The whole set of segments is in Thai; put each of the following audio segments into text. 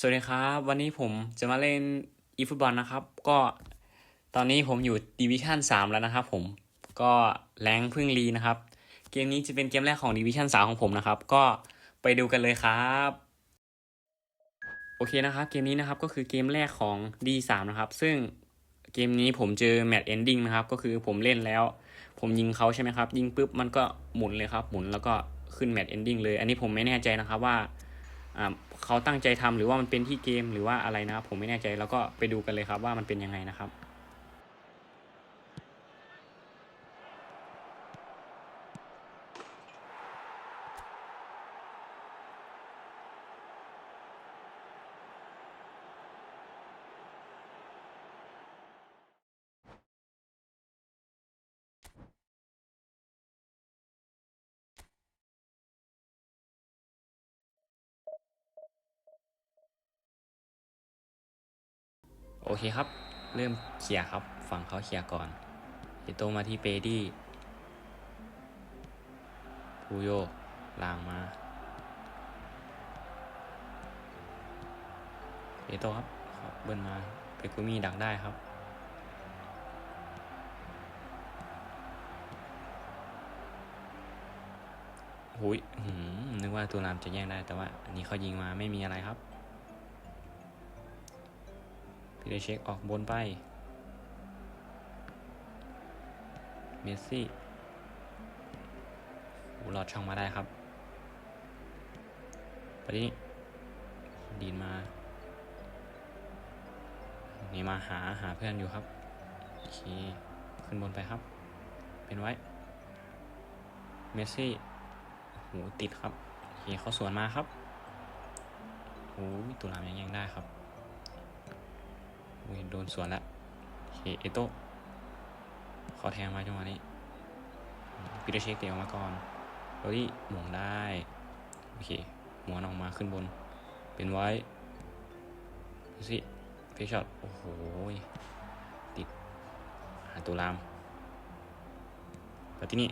สวัสดีครับ วันนี้ผมจะมาเล่นอีฟุตบอลนะครับ ก็ตอนนี้ผมอยู่ดิวิชั่น3แล้วนะครับ ผมก็แรงพึ่งรีนะครับ เกมนี้จะเป็นเกมแรกของดิวิชั่น3ของผมนะครับ ก็ไปดูกันเลยครับโอเคนะครับ เกมนี้นะครับก็คือเกมแรกของ D3 นะครับ ซึ่งเกมนี้ผมเจอแมตช์เอนดิ้งนะครับ ก็คือผมเล่นแล้ว ผมยิงเขาใช่ไหมครับ ยิงปุ๊บมันก็หมุนเลยครับ หมุนแล้วก็ขึ้นแมตช์เอนดิ้งเลย อันนี้ผมไม่แน่ใจนะครับว่า เขาตั้งใจทำหรือว่ามันเป็นที่เกมหรือว่าอะไรนะครับผมไม่แน่ใจแล้วก็ไปดูกันเลยครับว่ามันเป็นยังไงนะครับ เคครับ เริ่มเคลียร์ครับ ฝั่งเขาเคลียร์ก่อนเอโตมาที่เปดี้พูโยลางมาเอโตครับครับเบิ้ลมาเปกุมีดักได้ครับหุยหือนึกว่าตัวรามจะแย่งได้แต่ว่า อันนี้เขายิงมาไม่มีอะไรครับ พี่ได้เช็คออกบนไป เมสซี่โหหลอดช่องมาได้ครับไปนี้ดีนมา นี่มาหาหาเพื่อนอยู่ครับ โอเค ขึ้นบนไปครับ เป็นไว้ เมสซี่โหติดครับโอเคเขาสวนมาครับโอ้ยตุลามยังยังได้ครับ ยโดนสวนแล้วโอเคเอโต้ขอแทงมาจังหวะนี้ปีเตอร์เชคเตะออกมาก่อนโรดี้หม่งได้โอเคหมวนออกมาขึ้นบน เป็นไว้ดูสิเฟชช็อตโอ้โหติดหาตัวรามแล้วที่นี่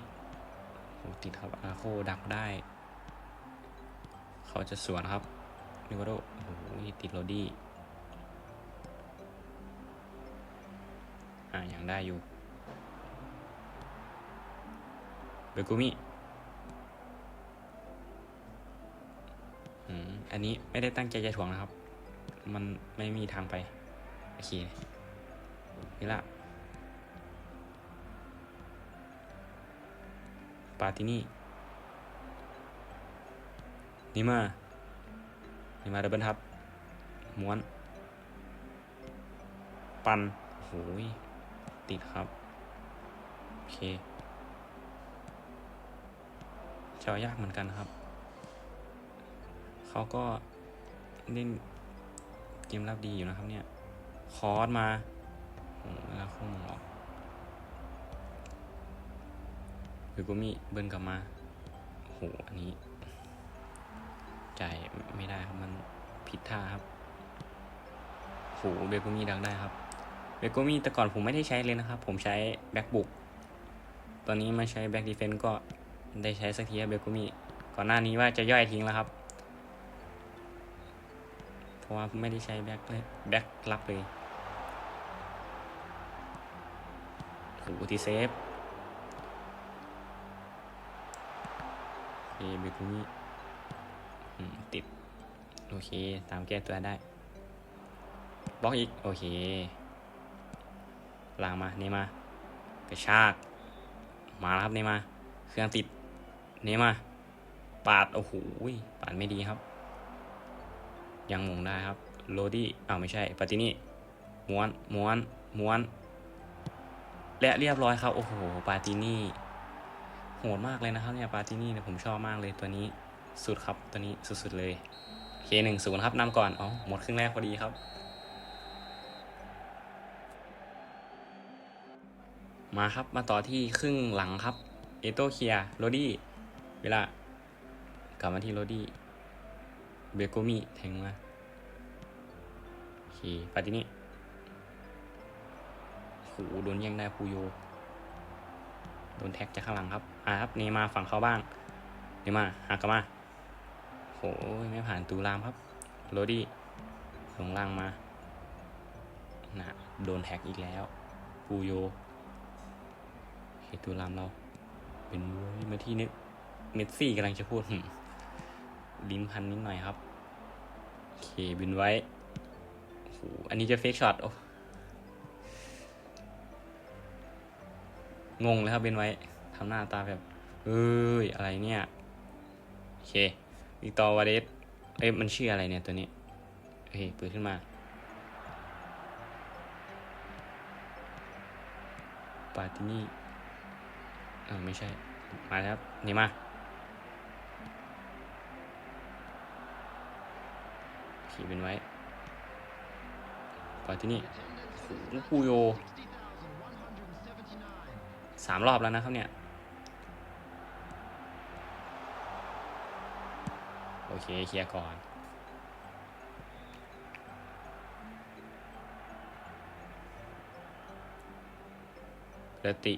โอ้ติดครับอาโคดักได้ เขาจะสวนครับนิวโดโอ้โหติดโรดี้ อ่ายังได้อยู่เบกุมิอันนี้ไม่ได้ตั้งใจจะถ่วงนะครับ มันไม่มีทางไป โอเค นี่ละปาตินี่นี่มานี่มาเดบเบิลทับ ม้วน ปันโหย ติดครับ โอเคเจายากเหมือนกันครับ เขาก็เล่นเกมรับดีอยู่นะครับเนี่ย คอร์สมาโอ้โหแล้วคงออกหรือก็มีเบิ้ลกลับมาโหอันนี้ใจไม่ได้ครับ มันผิดท่าครับโหเบลก็มีดังได้ครับ เบโกมี่แต่ก่อนผมไม่ได้ใช้เลยนะครับ ผมใช้แบ็กบุกตอนนี้มาใช้แบ็กดีเฟนต์ก็ได้ใช้สักทีเบโกมี่ก่อนหน้านี้ว่าจะย่อยทิ้งแล้วครับ เพราะว่าไม่ได้ใช้แบ็กเลยแบ็กรับเลยโอ้โหทีเซฟโอเคเบโกมีอืมติด โอเค ตามแก้ตัวได้บล็อกอีก โอเค ลางมาเนมากระชาก มาครับเนมาเครื่องติดเนมาปาดโอ้โหปาดไม่ดีครับ ยังมงได้ครับ โรดี้อ้าวไม่ใช่ปาตินี่ม้วนม้วนม้วน และเรียบร้อยครับโอ้โหปาตินี่โหดมากเลยนะครับเนี่ยปาตินี่เนี่ยผมชอบมากเลยตัวนี้สุดครับตัวนี้สุดๆเลยเคหนึ่งศูนย์ครับนำก่อนอ๋อหมดครึ่งแรกพอดีครับ มาครับมาต่อที่ครึ่งหลังครับ เอโตเคียโรดี้เวลากลับมาที่โรดี้เบโกมิแทงมาโอเคปาตินี่โหโดนแย่งได้ปูโยโดนแท็กจากข้างหลังครับอ่าครับเนมาฝั่งเขาบ้างเนมาหากลับมาโหไม่ผ่านตูรามครับโรดี้ลงล่างมานะโดนแท็กอีกแล้วปูโย เฮตูรามเรา เป็นเว้ยมาที่เนตเมสซี่กำลังจะพูดหึลิ้นพันนิดหน่อยครับโอเคบินไว้โอ้โหอันนี้จะเฟกช็อตโอ้งงเลยครับเบนไว้ทำหน้าตาแบบเอ้ยอะไรเนี่ยโอเควิกตอร์วาเดสเอ้ยมันชื่ออะไรเนี่ยตัวนี้โอเคเปิดขึ้นมาปาตินี่ เออไม่ใช่ มาแล้วครับนี่มาขี่เป็นไว้ปาตินี่โอ้โหปูโยสามรอบแล้วนะครับเนี่ย โอเคเคลียร์ก่อนเรติ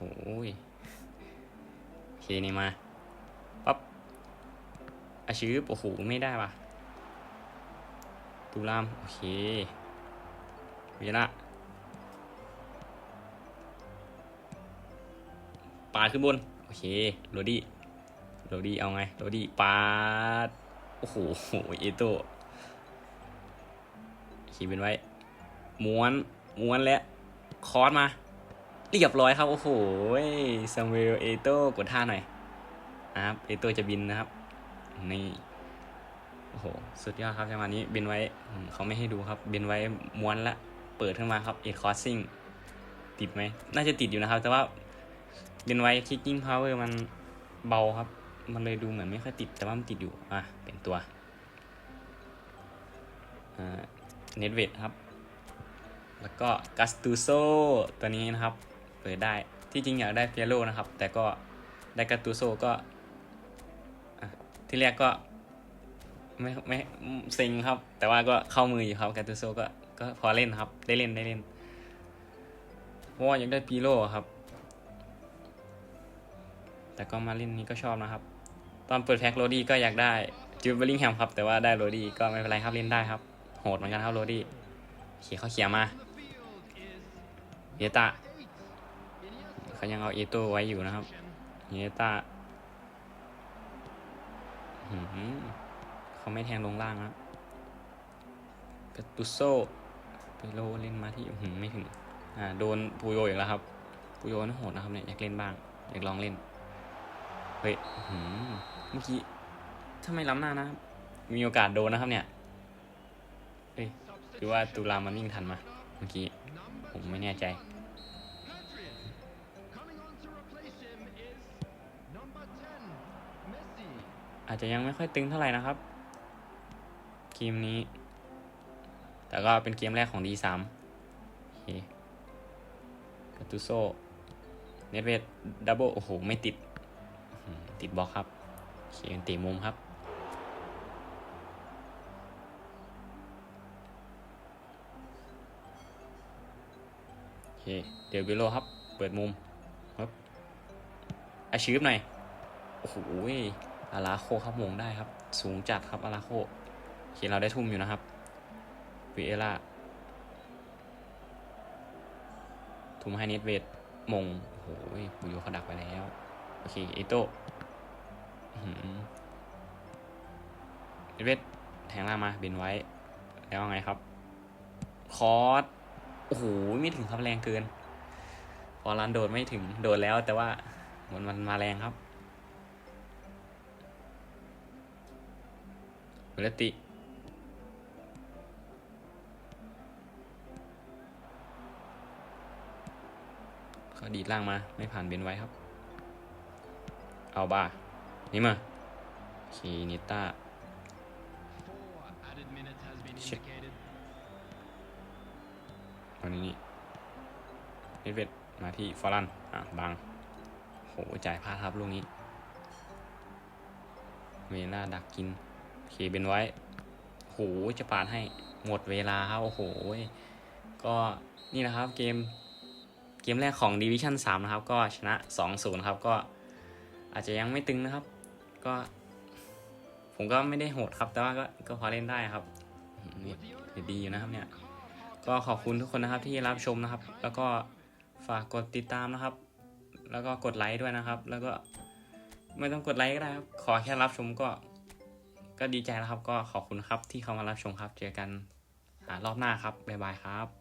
โอ้ยโอเคนี่มาปั๊บอาชืบโอ้โห ไม่ได้ว่ะตูราม โอเควินะปาดขึ้นบน โอเค โรดี้โรดี้เอาไง โรดี้ปาด โอ้โหเอโต้ขี่เป็นไว้ ม้วน ม้วนและคอร์สมา เรียบร้อยครับ โอ้โหซัมเวลเอโต้กดท่าหน่อยนะครับเอโต้จะบินนะครับ นี่ โอ้โห สุดยอดครับจังหวะนี้บินไว้เขาไม่ให้ดูครับ บินไว้ม้วนละ เปิดขึ้นมาครับเอคอร์ซิ่งติดไหม น่าจะติดอยู่นะครับ แต่ว่าบินไว้คิกกิ้งพาวเวอร์มันเบาครับ มันเลยดูเหมือนไม่ค่อยติด แต่ว่ามันติดอยู่ อะ เป็นตัวอ่าเน็ตเวทครับ แล้วก็กัสตูโซตัวนี้นะครับ เปิดได้ที่จริงอยากได้เฟียโรนะครับ แต่ก็ได้กัสตูโซก็ที่แรกก็ไม่ไม่เซ็งครับ แต่ว่าก็เข้ามืออยู่ครับกัสตูโซก็ก็พอเล่นครับ ได้เล่นได้เล่นเพราะว่าอยากได้ปีโรครับ แต่ก็มาเล่นนี้ก็ชอบนะครับ ตอนเปิดแพ็คโรดี้ก็อยากได้จูเบลลิงแฮมครับ แต่ว่าได้โรดี้ก็ไม่เป็นไรครับเล่นได้ครับโหดเหมือนกันครับโรดี้เขียเขาเขียมาเอตา เขายังเอาเอโต้ไว้อยู่นะครับเอตาเขาไม่แทงลงล่างนะกาตุโซไปโลเล่นมาที่หืมไม่ถึง อ่า โดนปูโยอีกแล้วครับ ปูโยนี่โหดนะครับเนี่ยอยากเล่นบ้าง อยากลองเล่น เฮ้ยหืมเมื่อกี้ถ้าไม่ล้ำหน้านะ มีโอกาสโดนนะครับเนี่ย เฮ้ย หรือว่าตุลามันวิ่งทันมา เมื่อกี้ ผมไม่แน่ใจ อาจจะยังไม่ค่อยตึงเท่าไหร่นะครับ เกมนี้ แต่ก็เป็นเกมแรกของ D3 โอเคกาตูโซเนตเวทดับเบิลโอ้โห ไม่ติด ติดบล็อกครับเคเป็นตีมุมครับ โอเค เดี๋ยวบิโลครับ เปิดมุมครับอาชีพหน่อย โอ้โห อาราโคครับมงได้ครับ สูงจัดครับอาราโคโอเคเราได้ทุ่มอยู่นะครับวิเอล่าทุ่มให้เนตเวทมงโอ้โหบุโยเขาดักไปแล้ว โอเคเอโต้เนตเวทแทงล่างมาเบนไว้ แล้วไงครับ คอร์สโอ้โหไม่ถึงครับแรงเกิน พอรันโดดไม่ถึงโดดแล้วแต่ว่ามันมันมาแรงครับ เวลติก็ดีดล่างมา ไม่ผ่านเบนไว้ครับ เอาบ้า นี่มาคีนิต้าอันนี้นี่เนตเวทมาที่ฟอรันอะบังโหจ่ายพลาดครับลูกนี้เวลาดักกิน เคเบนไว้โหจะปาดให้หมดเวลาครับโอ้โหก็นี่นะครับเกมเกมแรกของ Division 3นะครับ ก็ชนะ 2-0 ครับ ก็อาจจะยังไม่ตึงนะครับ ก็ ผมก็ไม่ได้โหดครับ แต่ว่าก็ก็พอเล่นได้ครับนี่ดีอยู่นะครับเนี่ย ก็ขอบคุณทุกคนนะครับที่รับชมนะครับ แล้วก็ฝากกดติดตามนะครับ แล้วก็กดไลค์ด้วยนะครับ แล้วก็ไม่ต้องกดไลค์ก็ได้ครับ ขอแค่รับชมก็ ก็ดีใจแล้วครับ ก็ขอบคุณครับที่เข้ามารับชมครับ เจอกันรอบหน้าครับบ๊ายบายครับ